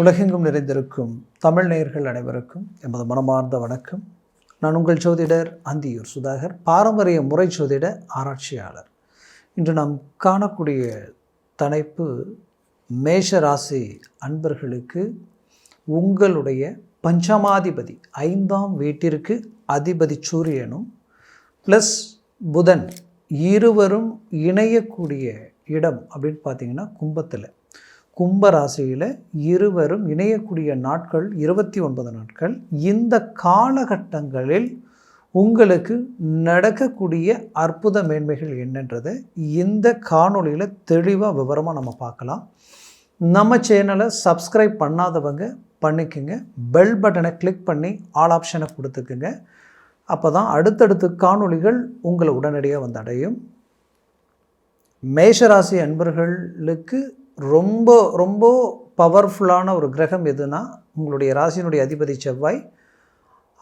உலகெங்கும் நிறைந்திருக்கும் தமிழ் நேயர்கள் அனைவருக்கும் எமது மனமார்ந்த வணக்கம். நான் உங்கள் ஜோதிடர் அந்தியூர் சுதாகர் பாரம்பரிய முறை ஜோதிட ஆராய்ச்சியாளர். இன்று நாம் காணக்கூடிய தலைப்பு மேஷ ராசி அன்பர்களுக்கு உங்களுடைய பஞ்சமாதிபதி ஐந்தாம் வீட்டிற்கு அதிபதி சூரியனும் ப்ளஸ் புதன் இருவரும் இணையக்கூடிய இடம் அப்படின்னு பார்த்தீங்கன்னா கும்பத்தில். கும்பராசியில் இருவரும் இணையக்கூடிய நாட்கள் இருபத்தி ஒன்பது நாட்கள். இந்த காலகட்டங்களில் உங்களுக்கு நடக்கக்கூடிய அற்புத மேன்மைகள் என்னன்றதை இந்த காணொளியில் தெளிவாக விவரமாக நம்ம பார்க்கலாம். நம்ம சேனலை சப்ஸ்கிரைப் பண்ணாதவங்க பண்ணிக்கோங்க. பெல் பட்டனை கிளிக் பண்ணி ஆல் ஆப்ஷனை கொடுத்துக்குங்க. அப்போ தான் அடுத்தடுத்து காணொளிகள் உங்களை உடனடியாக வந்து அடையும். மேஷராசி அன்பர்களுக்கு ரொம்ப ரொம்ப பவர்ஃபுல்லான ஒரு கிரகம் எதுனா உங்களுடைய ராசியினுடைய அதிபதி செவ்வாய்.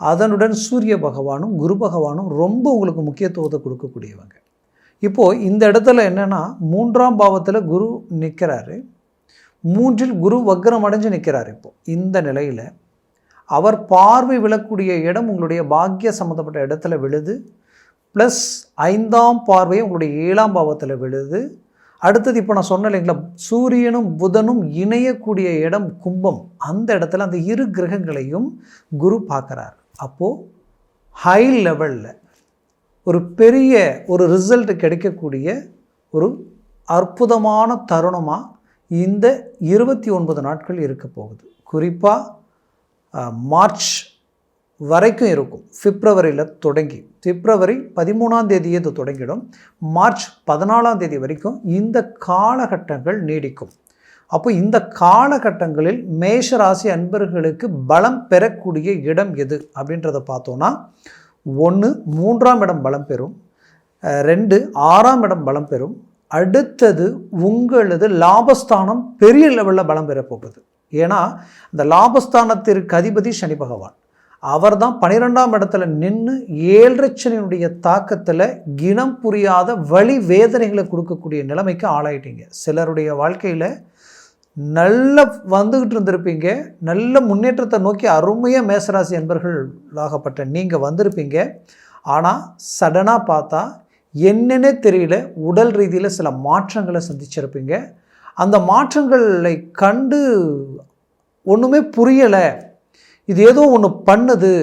அதனுடன் சூரிய பகவானும் குரு பகவானும் ரொம்ப உங்களுக்கு முக்கியத்துவத்தை கொடுக்கக்கூடியவங்க. இப்போது இந்த இடத்துல என்னென்னா மூன்றாம் பாவத்தில் குரு நிற்கிறாரு மூன்றில் குரு வக்ரம் அடைஞ்சு நிற்கிறார் இப்போது இந்த நிலையில் அவர் பார்வை விழக்கூடிய இடம் உங்களுடைய பாக்கிய சம்மந்தப்பட்ட இடத்துல விழுது. ப்ளஸ் ஐந்தாம் பார்வையை உங்களுடைய ஏழாம் பாவத்தில் விழுது. அடுத்தது இப்போ நான் சொன்னேன் இல்லைங்களா சூரியனும் புதனும் இணையக்கூடிய இடம் கும்பம். அந்த இடத்துல அந்த இரு கிரகங்களையும் குரு பார்க்குறார். அப்போது ஹை லெவலில் ஒரு பெரிய ஒரு ரிசல்ட் கிடைக்கக்கூடிய ஒரு அற்புதமான தருணமாக இந்த இருபத்தி ஒன்பது நாட்கள் இருக்க போகுது. குறிப்பாக மார்ச் வரைக்கும் இருக்கும். பிப்ரவரியில் தொடங்கி பிப்ரவரி பதிமூணாம் தேதியே இது தொடங்கிடும். மார்ச் பதினாலாம் தேதி வரைக்கும் இந்த காலகட்டங்கள் நீடிக்கும். அப்போ இந்த காலகட்டங்களில் மேஷ ராசி அன்பர்களுக்கு பலம் பெறக்கூடிய இடம் எது அப்படின்றத பார்த்தோன்னா ஒன்று மூன்றாம் இடம் பலம் பெறும். ரெண்டு ஆறாம் இடம் பலம் பெறும். அடுத்தது உங்களது லாபஸ்தானம் பெரிய லெவலில் பலம் பெறப்போகுது ஏன்னா இந்த லாபஸ்தானத்திற்கு அதிபதி சனி பகவான். அவர் தான் பனிரெண்டாம் இடத்துல நின்று ஏழரைச்சனினுடைய தாக்கத்தில் கிணம் புரியாத வழி வேதனைகளை கொடுக்கக்கூடிய நிலைமைக்கு ஆளாயிட்டீங்க. சிலருடைய வாழ்க்கையில் நல்ல வந்துக்கிட்டு இருந்திருப்பீங்க. நல்ல முன்னேற்றத்தை நோக்கி அருமையாக மேசராசி என்பர்களாகப்பட்ட நீங்கள் வந்திருப்பீங்க. ஆனால் சடனாக பார்த்தா என்னென்னே தெரியல. உடல் ரீதியில் சில மாற்றங்களை சந்திச்சிருப்பீங்க. அந்த மாற்றங்களை கண்டு ஒன்றுமே புரியலை. இது ஏதோ ஒன்று பண்ணுது.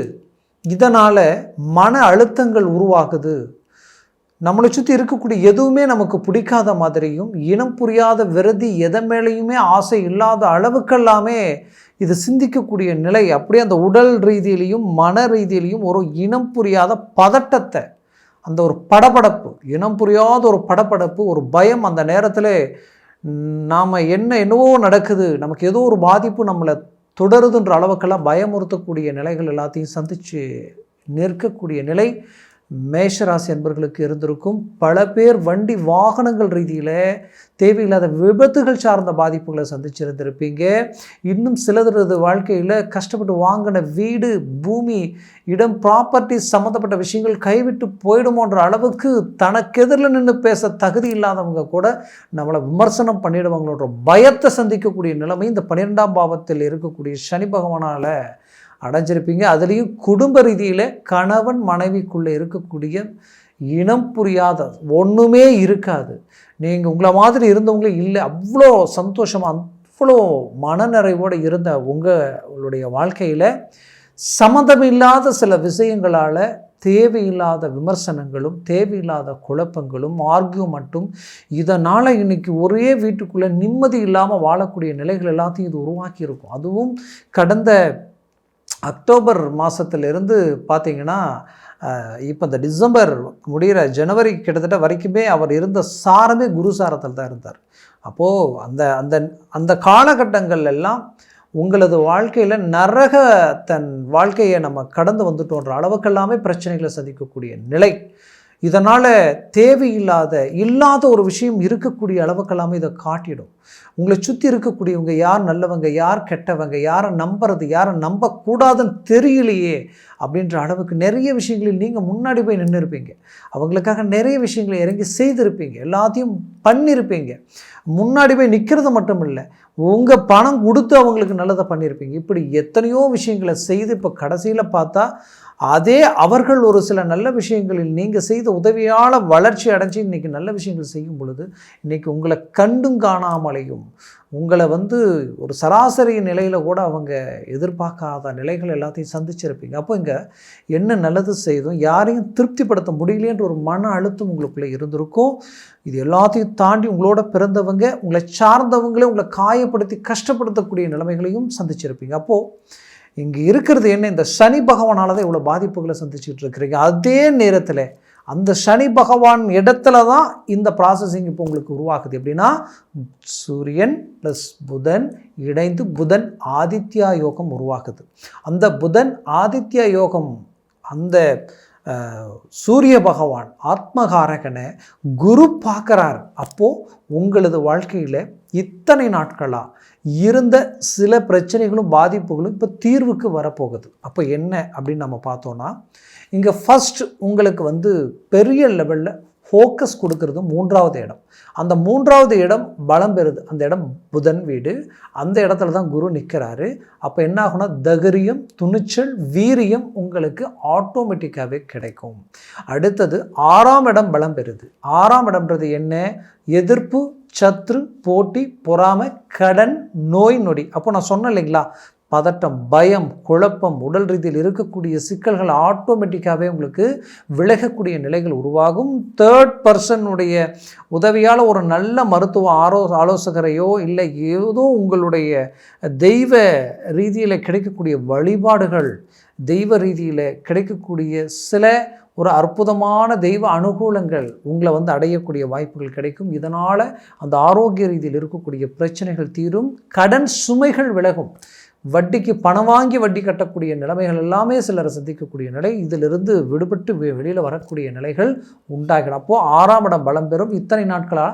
இதனால் மன அழுத்தங்கள் உருவாகுது. நம்மளை சுற்றி இருக்கக்கூடிய எதுவுமே நமக்கு பிடிக்காத மாதிரியும் இனம் புரியாத விரதி எதை மேலேயுமே ஆசை இல்லாத அளவுக்கெல்லாமே இது சிந்திக்கக்கூடிய நிலை. அப்படியே அந்த உடல் ரீதியிலையும் மன ரீதியிலையும் ஒரு இனம் புரியாத பதட்டத்தை அந்த ஒரு படபடப்பு இனம் புரியாத ஒரு படபடப்பு ஒரு பயம் அந்த நேரத்தில் நாம் என்ன என்னவோ நடக்குது. நமக்கு ஏதோ ஒரு பாதிப்பு நம்மளை தொடருதுன்ற அளவுக்கெல்லாம் பயமுறுத்தக்கூடிய நிலைகள் எல்லாத்தையும் சந்தித்து நிற்கக்கூடிய நிலை. மேஷராசி என்பர்களுக்கு இருந்திருக்கும். பல பேர் வண்டி வாகனங்கள் ரீதியில் தேவையில்லாத விபத்துகள் சார்ந்த பாதிப்புகளை சந்திச்சிருந்திருப்பீங்க. இன்னும் சிலரது வாழ்க்கையில் கஷ்டப்பட்டு வாங்கின வீடு பூமி இடம் ப்ராப்பர்ட்டி சம்மந்தப்பட்ட விஷயங்கள் கைவிட்டு போயிடுமோன்ற அளவுக்கு தனக்கு எதிரில் நின்று பேச தகுதி இல்லாதவங்க கூட நம்மளை விமர்சனம் பண்ணிடுவாங்களோன்ற பயத்தை சந்திக்கக்கூடிய நிலைமை இந்த பன்னிரெண்டாம் பாவத்தில் இருக்கக்கூடிய சனி பகவானால் அடைஞ்சிருப்பீங்க. அதுலேயும் குடும்ப ரீதியில் கணவன் மனைவிக்குள்ளே இருக்கக்கூடிய இனம் புரியாத ஒன்றுமே இருக்காது. நீங்கள் உங்களை மாதிரி இருந்தவங்களே இல்லை அவ்வளோ சந்தோஷமாக அவ்வளோ மனநிறைவோடு இருந்த உங்களுடைய வாழ்க்கையில் சம்மந்தமில்லாத சில விஷயங்களால் தேவையில்லாத விமர்சனங்களும் தேவையில்லாத குழப்பங்களும் ஆர்கியூமெண்ட்டும் இதனால் இன்றைக்கி ஒரே வீட்டுக்குள்ளே நிம்மதி இல்லாமல் வாழக்கூடிய நிலைகள் எல்லாத்தையும் இது உருவாக்கியிருக்கும். அதுவும் கடந்த அக்டோபர் மாதத்துலேருந்து பார்த்தீங்கன்னா இப்போ இந்த டிசம்பர் முடிகிற ஜனவரி கிட்டத்தட்ட வரைக்குமே அவர் இருந்த சாரமே குரு சாரத்தில் தான் இருந்தார். அப்போது அந்த அந்த அந்த காலகட்டங்கள் எல்லாம் உங்களது வாழ்க்கையில் நரக தன் வாழ்க்கையை நம்ம கடந்து வந்துட்டோன்ற அளவுக்கெல்லாமே பிரச்சனைகளை சந்திக்கக்கூடிய நிலை. இதனால் தேவையில்லாத இல்லாத ஒரு விஷயம் இருக்கக்கூடிய அளவுக்கெல்லாமே இதை காட்டிடும். உங்களை சுற்றி இருக்கக்கூடியவங்க யார் நல்லவங்க யார் கெட்டவங்க யாரை நம்புறது யாரை நம்பக்கூடாதுன்னு தெரியலையே அப்படின்ற அளவுக்கு நிறைய விஷயங்களில் நீங்கள் முன்னாடி போய் நின்று இருப்பீங்க அவங்களுக்காக நிறைய விஷயங்களை இறங்கி செய்திருப்பீங்க. எல்லாத்தையும் பண்ணியிருப்பீங்க முன்னாடி போய் நிற்கிறது மட்டும் இல்லை உங்கள் பணம் கொடுத்து அவங்களுக்கு நல்லதை பண்ணியிருப்பீங்க இப்படி எத்தனையோ விஷயங்களை செய்து இப்போ கடைசியில் பார்த்தா அதே அவர்கள் ஒரு சில நல்ல விஷயங்களில் நீங்கள் செய்த உதவியால் வளர்ச்சி அடைஞ்சு இன்றைக்கி நல்ல விஷயங்கள் செய்யும் பொழுது இன்றைக்கி உங்களை கண்டும் காணாமலையும் உங்களை வந்து ஒரு சராசரி நிலையில் கூட அவங்க எதிர்பார்க்காத நிலைகள் எல்லாத்தையும் சந்திச்சிருப்பீங்க. அப்போ இங்கே என்ன நல்லது செய்தும் யாரையும் திருப்திப்படுத்த முடியலேன்ற ஒரு மன அழுத்தம் உங்களுக்குள்ளே இருந்திருக்கும். இது எல்லாத்தையும் தாண்டி உங்களோட பிறந்தவங்க உங்களை சார்ந்தவங்களே உங்களை காயப்படுத்தி கஷ்டப்படுத்தக்கூடிய நிலைமைகளையும் சந்திச்சிருப்பீங்க. அப்போது இங்கே இருக்கிறது என்ன? இந்த சனி பகவானால் தான் இவ்வளோ பாதிப்புகளை சந்திச்சுட்டு இருக்கிறீங்க. அதே நேரத்தில் அந்த சனி பகவான் இடத்துல தான் இந்த ப்ராசஸிங் இப்போ உங்களுக்கு உருவாகுது. எப்படின்னா சூரியன் ப்ளஸ் புதன் இணைந்து புதன் ஆதித்யா யோகம் உருவாகுது அந்த புதன் ஆதித்யா யோகம் அந்த சூரிய பகவான் ஆத்மகாரகனை குரு பார்க்குறார். அப்போது உங்களது வாழ்க்கையில் இத்தனை நாட்களாக இருந்த சில பிரச்சனைகளும் பாதிப்புகளும் இப்போ தீர்வுக்கு வரப்போகுது. அப்போ என்ன அப்படின்னு நம்ம பார்த்தோன்னா இங்கே ஃபஸ்ட் உங்களுக்கு வந்து பெரிய லெவலில் ஃபோக்கஸ் கொடுக்கறது மூன்றாவது இடம். அந்த மூன்றாவது இடம் பலம் பெறுது. அந்த இடம் புதன் வீடு. அந்த இடத்துல தான் குரு நிற்கிறாரு அப்போ என்ன ஆகும்னா தகரியம் துணிச்சல் வீரியம் உங்களுக்கு ஆட்டோமேட்டிக்காகவே கிடைக்கும். அடுத்தது ஆறாம் இடம் பலம் பெறுது. ஆறாம் இடம்ன்றது என்ன? எதிர்ப்பு சத்ரு போட்டி பொறாமை கடன் நோய் நொடி. அப்போ நான் சொன்னேன் இல்லைங்களா? பதட்டம் பயம் குழப்பம் உடல் ரீதியில் இருக்கக்கூடிய சிக்கல்கள் ஆட்டோமேட்டிக்காகவே உங்களுக்கு விலகக்கூடிய நிலைகள் உருவாகும். தேர்ட் பர்சனுடைய உதவியால் ஒரு நல்ல மருத்துவ ஆரோ ஆலோசகரையோ இல்லை ஏதோ உங்களுடைய தெய்வ ரீதியில் கிடைக்கக்கூடிய வழிபாடுகள் தெய்வ ரீதியில் கிடைக்கக்கூடிய சில ஒரு அற்புதமான தெய்வ அனுகூலங்கள் உங்களை வந்து அடையக்கூடிய வாய்ப்புகள் கிடைக்கும். இதனால் அந்த ஆரோக்கிய ரீதியில் இருக்கக்கூடிய பிரச்சனைகள் தீரும். கடன் சுமைகள் விலகும். வட்டிக்கு பணம் வாங்கி வட்டி கட்டக்கூடிய நிலைமைகள் எல்லாமே சிலரை சந்திக்கக்கூடிய நிலை. இதிலிருந்து விடுபட்டு வெளியில் வரக்கூடிய நிலைகள் உண்டாகிடும். அப்போது ஆறாம் இடம் பலம் பெறும். இத்தனை நாட்களாக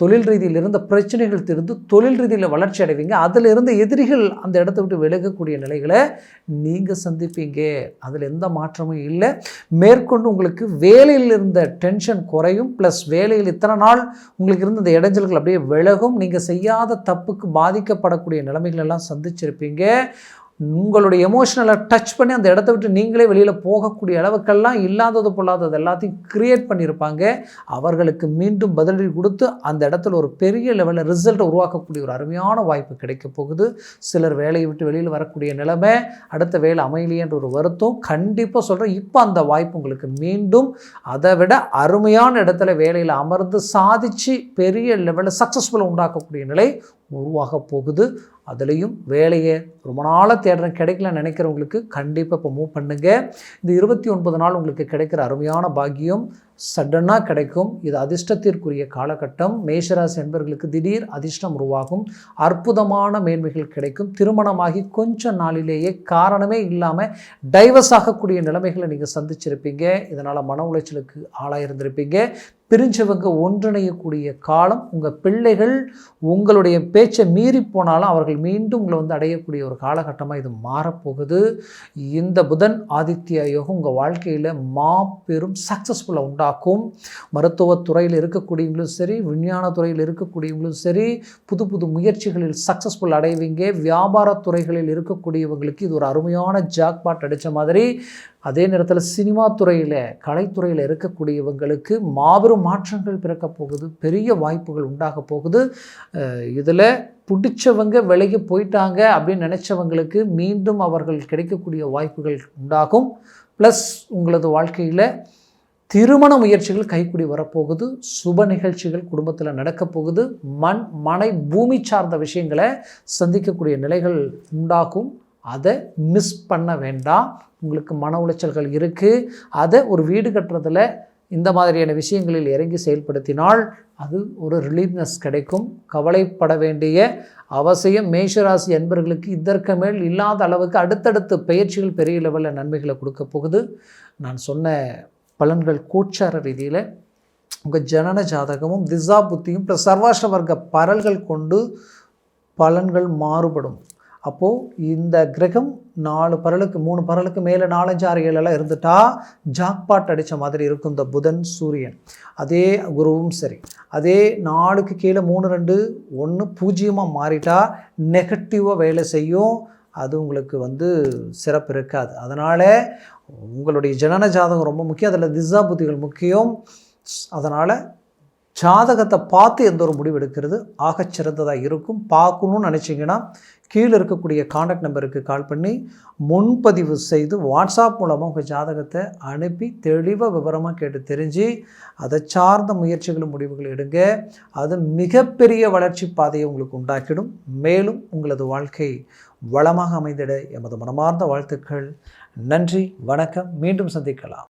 தொழில் ரீதியில் இருந்த பிரச்சனைகள் திருந்து தொழில் ரீதியில் வளர்ச்சி அடைவீங்க. அதில் இருந்த எதிரிகள் அந்த இடத்த விட்டு விலகக்கூடிய நிலைகளை நீங்கள் சந்திப்பீங்க. அதில் எந்த மாற்றமும் இல்லை. மேற்கொண்டு உங்களுக்கு வேலையில் இருந்த டென்ஷன் குறையும். ப்ளஸ் வேலையில் இத்தனை நாள் உங்களுக்கு இருந்த இந்த இடைஞ்சல்கள் அப்படியே விலகும். நீங்கள் செய்யாத தப்புக்கு பாதிக்கப்படக்கூடிய நிலைமைகள் எல்லாம் சந்திச்சிருப்பீங்க. உங்களுடைய எமோஷனலை டச் பண்ணி அந்த இடத்த விட்டு நீங்களே வெளியில் போகக்கூடிய அளவுக்கெல்லாம் இல்லாதது பொல்லாதது எல்லாத்தையும் க்ரியேட் பண்ணியிருப்பாங்க. அவர்களுக்கு மீண்டும் பதிலடி கொடுத்து அந்த இடத்துல ஒரு பெரிய லெவலில் ரிசல்ட்டை உருவாக்கக்கூடிய ஒரு அருமையான வாய்ப்பு கிடைக்க போகுது. சிலர் வேலையை விட்டு வெளியில் வரக்கூடிய நிலைமை அடுத்த வேலை அமையலையன்ற ஒரு வருத்தம். கண்டிப்பாக சொல்கிறேன் இப்போ அந்த வாய்ப்பு உங்களுக்கு மீண்டும் அதை விட அருமையான இடத்துல வேலையில் அமர்ந்து சாதித்து பெரிய லெவலில் சக்ஸஸ்ஃபுல்லாக உண்டாக்கக்கூடிய நிலை உருவாக போகுது. அதுலேயும் வேலையை ரொம்ப நாளாக தேடுறேன் கிடைக்கல நினைக்கிறவங்களுக்கு கண்டிப்பாக இப்போ மூவ் பண்ணுங்கள் இந்த இருபத்தி ஒன்பது நாள் உங்களுக்கு கிடைக்கிற அருமையான பாக்கியம் சடனாக கிடைக்கும். இது அதிர்ஷ்டத்திற்குரிய காலகட்டம். மேஷராசி என்பவர்களுக்கு திடீர் அதிர்ஷ்டம் உருவாகும். அற்புதமான மேன்மைகள் கிடைக்கும். திருமணமாகி கொஞ்ச நாளிலேயே காரணமே இல்லாமல் டைவர்ஸ் ஆகக்கூடிய நிலைமைகளை நீங்கள் சந்திச்சிருப்பீங்க. இதனால் மன உளைச்சலுக்கு ஆளாயிருந்திருப்பீங்க. பிரிஞ்சவங்க ஒன்றிணையக்கூடிய காலம் உங்கள் பிள்ளைகள் உங்களுடைய பேச்சை மீறி போனாலும் அவர்கள் மீண்டும் உங்களை வந்து அடையக்கூடிய ஒரு காலகட்டமாக இது மாறப்போகுது. இந்த புதன் ஆதித்ய யோகம் உங்கள் வாழ்க்கையில் மாபெரும் சக்ஸஸ்ஃபுல்லாக உண்டாகும். உண்டாக்கும் மருத்துவத்துறையில் இருக்கக்கூடியவங்களும் சரி விஞ்ஞான துறையில் இருக்கக்கூடியவங்களும் சரி புது புது முயற்சிகளில் சக்ஸஸ்ஃபுல் அடைவீங்க. வியாபாரத்துறைகளில் இருக்கக்கூடியவங்களுக்கு இது ஒரு அருமையான ஜாக்பாட் அடித்த மாதிரி. அதே நேரத்தில் சினிமா துறையில் கலைத்துறையில் இருக்கக்கூடியவங்களுக்கு மாபெரும் மாற்றங்கள் பிறக்க போகுது பெரிய வாய்ப்புகள் உண்டாக போகுது. இதில் பிடிச்சவங்க விலகி போயிட்டாங்க அப்படின்னு நினச்சவங்களுக்கு மீண்டும் அவர்கள் கிடைக்கக்கூடிய வாய்ப்புகள் உண்டாகும். ப்ளஸ் உங்களது வாழ்க்கையில் திருமண முயற்சிகள் கைக்குடி வரப்போகுது சுப நிகழ்ச்சிகள் குடும்பத்தில் நடக்கப்போகுது மண் மனை பூமி சார்ந்த விஷயங்களை சந்திக்கக்கூடிய நிலைகள் உண்டாகும். அதை மிஸ் பண்ண வேண்டாம். உங்களுக்கு மன உளைச்சல்கள் இருக்குது அதை ஒரு வீடு கட்டுறதில் இந்த மாதிரியான விஷயங்களில் இறங்கி செயல்படுத்தினால் அது ஒரு ரிலீஃப்னஸ் கிடைக்கும். கவலைப்பட வேண்டிய அவசியம். மேஷராசி என்பர்களுக்கு இதற்கு மேல் இல்லாத அளவுக்கு அடுத்தடுத்து பயிற்சிகள் பெரிய லெவலில் நன்மைகளை கொடுக்க போகுது. நான் சொன்ன பலன்கள் கோச்சார ரீதியில் உங்கள் ஜனன ஜாதகமும் திசா புத்தியும் ப்ளஸ் சர்வாஷ்ட வர்க்க பரல்கள் கொண்டு பலன்கள் மாறுபடும். அப்போது இந்த கிரகம் நாலு பரலுக்கு மூணு பரலுக்கு மேலே நாலஞ்சு ஆறு ஏழெல்லாம் இருந்துட்டா ஜாக்பாட் அடித்த மாதிரி இருக்கும் இந்த புதன் சூரியன். அதே குருவும் சரி. அதே நாலுக்கு கீழே மூணு ரெண்டு ஒன்று பூஜ்ஜியமாக மாறிட்டா நெகட்டிவாக வேலை செய்யும். அது உங்களுக்கு வந்து சிறப்பு இருக்காது. அதனால் உங்களுடைய ஜனன ஜாதகம் ரொம்ப முக்கியம். அதில் திசா புத்திகள் முக்கியம். அதனால் ஜாதகத்தை பார்த்து எந்த ஒரு முடிவு எடுக்கிறது? ஆக சிறந்ததாக இருக்கும். பார்க்கணும்னு நினச்சிங்கன்னா கீழே இருக்கக்கூடிய காண்டாக்ட் நம்பருக்கு கால் பண்ணி முன்பதிவு செய்து வாட்ஸ்அப் மூலமாக உங்கள் ஜாதகத்தை அனுப்பி தெளிவாக விவரமாக கேட்டு தெரிஞ்சு அதை சார்ந்த முயற்சிகளும் முடிவுகள் எடுங்க. அது மிகப்பெரிய வளர்ச்சி பாதையை உங்களுக்கு உண்டாக்கிடும். மேலும் உங்களது வாழ்க்கை வளமாக அமைந்திட எமது மனமார்ந்த வாழ்த்துக்கள். நன்றி வணக்கம். மீண்டும் சந்திக்கலாம்.